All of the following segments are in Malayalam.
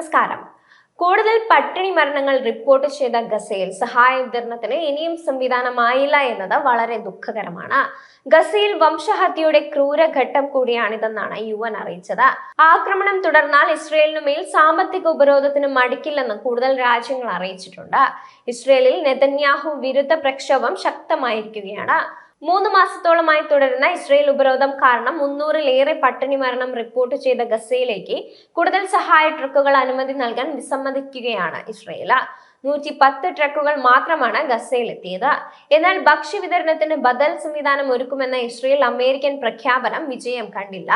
നമസ്കാരം. കൂടുതൽ പട്ടിണി മരണങ്ങൾ റിപ്പോർട്ട് ചെയ്ത ഗസയിൽ സഹായ വിതരണത്തിന് ഇനിയും സംവിധാനമായില്ല എന്നത് വളരെ ദുഃഖകരമാണ്. ഗസയിൽ വംശഹത്യയുടെ ക്രൂരഘട്ടം കൂടിയാണിതെന്നാണ് യു എൻ അറിയിച്ചത്. ആക്രമണം തുടർന്നാൽ ഇസ്രയേലിനു മേൽ സാമ്പത്തിക ഉപരോധത്തിന് മടിക്കില്ലെന്ന് കൂടുതൽ രാജ്യങ്ങൾ അറിയിച്ചിട്ടുണ്ട്. ഇസ്രയേലിൽ നെതന്യാഹു വിരുദ്ധ പ്രക്ഷോഭം ശക്തമായിരിക്കുകയാണ്. മൂന്ന് മാസത്തോളമായി തുടരുന്ന ഇസ്രയേൽ ഉപരോധം കാരണം മുന്നൂറിലേറെ പട്ടിണി മരണം റിപ്പോർട്ട് ചെയ്ത ഗസയിലേക്ക് കൂടുതൽ സഹായ ട്രക്കുകൾ അനുമതി നൽകാൻ വിസമ്മതിക്കുകയാണ് ഇസ്രയേൽ നൂറ്റി പത്ത് ട്രക്കുകൾ മാത്രമാണ് ഗസയിലെത്തിയത്. എന്നാൽ ഭക്ഷ്യ വിതരണത്തിന് ബദൽ സംവിധാനം ഒരുക്കുമെന്ന ഇസ്രയേൽ അമേരിക്കൻ പ്രഖ്യാപനം വിജയം കണ്ടില്ല.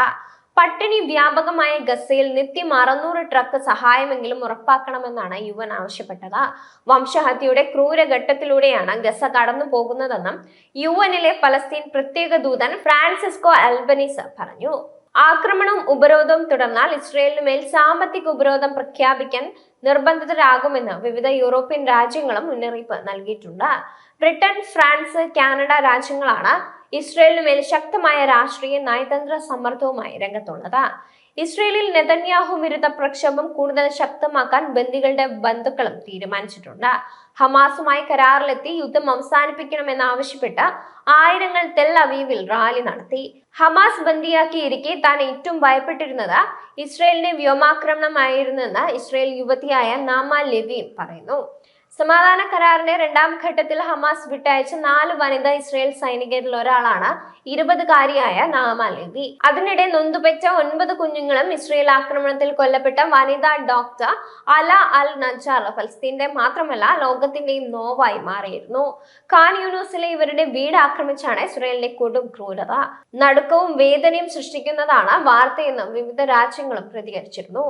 പട്ടിണി വ്യാപകമായ ഗസയിൽ നിത്യം അറുന്നൂറ് ട്രക്ക് സഹായമെങ്കിലും ഉറപ്പാക്കണമെന്നാണ് യു എൻ ആവശ്യപ്പെട്ടത്. വംശഹത്യയുടെ ക്രൂരഘട്ടത്തിലൂടെയാണ് ഗസ കടന്നു പോകുന്നതെന്നും യു എനിലെ പലസ്തീൻ പ്രത്യേക ദൂതൻ ഫ്രാൻസിസ്കോ അൽബനീസ് പറഞ്ഞു. ആക്രമണവും ഉപരോധവും തുടർന്നാൽ ഇസ്രയേലിന് മേൽ സാമ്പത്തിക ഉപരോധം പ്രഖ്യാപിക്കാൻ നിർബന്ധിതരാകുമെന്ന് വിവിധ യൂറോപ്യൻ രാജ്യങ്ങളും മുന്നറിയിപ്പ് നൽകിയിട്ടുണ്ട്. ബ്രിട്ടൻ ഫ്രാൻസ് കാനഡ രാജ്യങ്ങളാണ് ഇസ്രയേലിന് മേൽ ശക്തമായ രാഷ്ട്രീയ നയതന്ത്ര സമ്മർദ്ദവുമായി രംഗത്തുള്ളത്. ഇസ്രയേലിൽ നെതന്യാഹു വിരുദ്ധ പ്രക്ഷോഭം കൂടുതൽ ശക്തമാക്കാൻ ബന്ദികളുടെ ബന്ധുക്കളും തീരുമാനിച്ചിട്ടുണ്ട്. ഹമാസുമായി കരാറിലെത്തി യുദ്ധം അവസാനിപ്പിക്കണമെന്നാവശ്യപ്പെട്ട് ആയിരങ്ങൾ തെൽ അവീവിൽ റാലി നടത്തി. ഹമാസ് ബന്ദിയാക്കിയിരിക്കെ താൻ ഏറ്റവും ഭയപ്പെട്ടിരുന്നത് ഇസ്രയേലിന്റെ വ്യോമാക്രമണമായിരുന്നെന്ന് ഇസ്രയേൽ യുവതിയായ നാമ ലെവിയും പറയുന്നു. സമാധാന കരാറിന്റെ രണ്ടാം ഘട്ടത്തിൽ ഹമാസ് വിട്ടയച്ച നാല് വനിതാ ഇസ്രയേൽ സൈനികരിൽ ഒരാളാണ് ഇരുപതുകാരിയായ നാമ ലെവി അതിനിടെ നൊന്തുപെറ്റ ഒൻപത് കുഞ്ഞുങ്ങളും ഇസ്രയേൽ ആക്രമണത്തിൽ കൊല്ലപ്പെട്ട വനിതാ ഡോക്ടർ അല അൽ നജാർ ഫലസ്തീന്റെ മാത്രമല്ല ലോകത്തിന്റെയും നോവായി മാറിയിരുന്നു. ഖാൻ യൂണിവേഴ്സിലെ ഇവരുടെ വീട് ആക്രമിച്ചാണ് ഇസ്രയേലിന്റെ കൊടും ക്രൂരത. നടുക്കവും വേദനയും സൃഷ്ടിക്കുന്നതാണ് വാർത്തയെന്നും വിവിധ രാജ്യങ്ങളും പ്രതികരിച്ചിരുന്നു.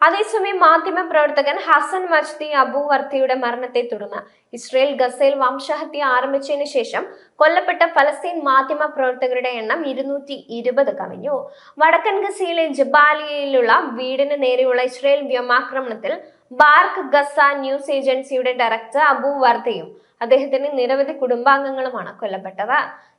അതേസമയം മാധ്യമ പ്രവർത്തകൻ ഹസൻ മജ്ദി അബു വർത്തിയുടെ മരണത്തെ തുടർന്ന് ഇസ്രയേൽ ഗസയിൽ വംശഹത്യ ആരംഭിച്ചതിന് ശേഷം കൊല്ലപ്പെട്ട ഫലസ്തീൻ മാധ്യമ പ്രവർത്തകരുടെ എണ്ണം ഇരുന്നൂറ്റി ഇരുപത് കവിഞ്ഞു. വടക്കൻ ഗസയിലെ ജബാലിയയിലുള്ള വീടിന് നേരെയുള്ള ഇസ്രയേൽ വ്യോമാക്രമണത്തിൽ ബാർക്ക് ഗസ ന്യൂസ് ഏജൻസിയുടെ ഡയറക്ടർ അബു വർദ്ധയും അദ്ദേഹത്തിന്റെ നിരവധി കുടുംബാംഗങ്ങളുമാണ് കൊല്ലപ്പെട്ടത്.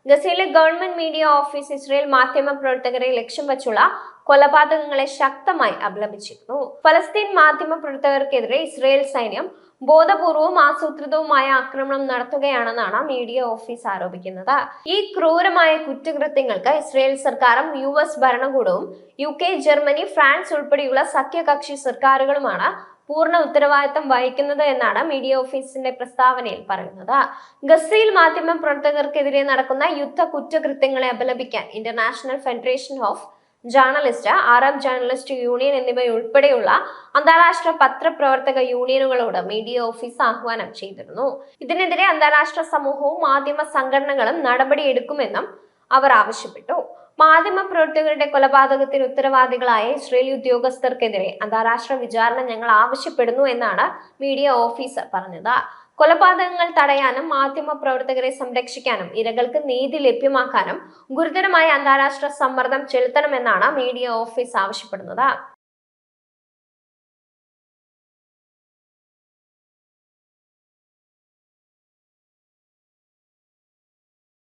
ഗസയിലെ ഗവൺമെന്റ് മീഡിയ ഓഫീസ് ഇസ്രയേൽ മാധ്യമ പ്രവർത്തകരെ ലക്ഷ്യം വച്ചുള്ള കൊലപാതകങ്ങളെ ശക്തമായി അപലപിച്ചിരുന്നു. ഫലസ്തീൻ മാധ്യമ പ്രവർത്തകർക്കെതിരെ ഇസ്രയേൽ സൈന്യം ബോധപൂർവവും ആസൂത്രിതവുമായ ആക്രമണം നടത്തുകയാണെന്നാണ് മീഡിയ ഓഫീസ് ആരോപിക്കുന്നത്. ഈ ക്രൂരമായ കുറ്റകൃത്യങ്ങൾക്ക് ഇസ്രയേൽ സർക്കാരും യു എസ് ഭരണകൂടവും യു കെ ജർമ്മനി ഫ്രാൻസ് ഉൾപ്പെടെയുള്ള സഖ്യകക്ഷി സർക്കാരുകളുമാണ് പൂർണ ഉത്തരവാദിത്തം വഹിക്കുന്നത് എന്നാണ് മീഡിയ ഓഫീസിന്റെ പ്രസ്താവനയിൽ പറയുന്നത്. ഗസയിൽ മാധ്യമ പ്രവർത്തകർക്കെതിരെ നടക്കുന്ന യുദ്ധ കുറ്റകൃത്യങ്ങളെ അപലപിക്കാൻ international federation of journalist Arab journalist union എന്നിവയുൾപ്പെടെയുള്ള അന്താരാഷ്ട്ര പത്രപ്രവർത്തക യൂണിയനുകളോട് മീഡിയ ഓഫീസ് ആഹ്വാനം ചെയ്തിരുന്നു. ഇതിനെതിരെ അന്താരാഷ്ട്ര സമൂഹവും മാധ്യമ സംഘടനകളും നടപടിയെടുക്കുമെന്നും അവർ ആവശ്യപ്പെട്ടു. മാധ്യമ പ്രവർത്തകരുടെ കൊലപാതകത്തിന് ഉത്തരവാദികളായ ഇസ്രയേൽ ഉദ്യോഗസ്ഥർക്കെതിരെ അന്താരാഷ്ട്ര വിചാരണ ഞങ്ങൾ ആവശ്യപ്പെടുന്നു എന്നാണ് മീഡിയ ഓഫീസർ പറഞ്ഞത്. കൊലപാതകങ്ങൾ തടയാനും മാധ്യമ പ്രവർത്തകരെ സംരക്ഷിക്കാനും ഇരകൾക്ക് നീതി ലഭ്യമാക്കാനും ഗുരുതരമായ അന്താരാഷ്ട്ര സമ്മർദ്ദം ചെലുത്തണമെന്നാണ് മീഡിയ ഓഫീസ് ആവശ്യപ്പെടുന്നത്.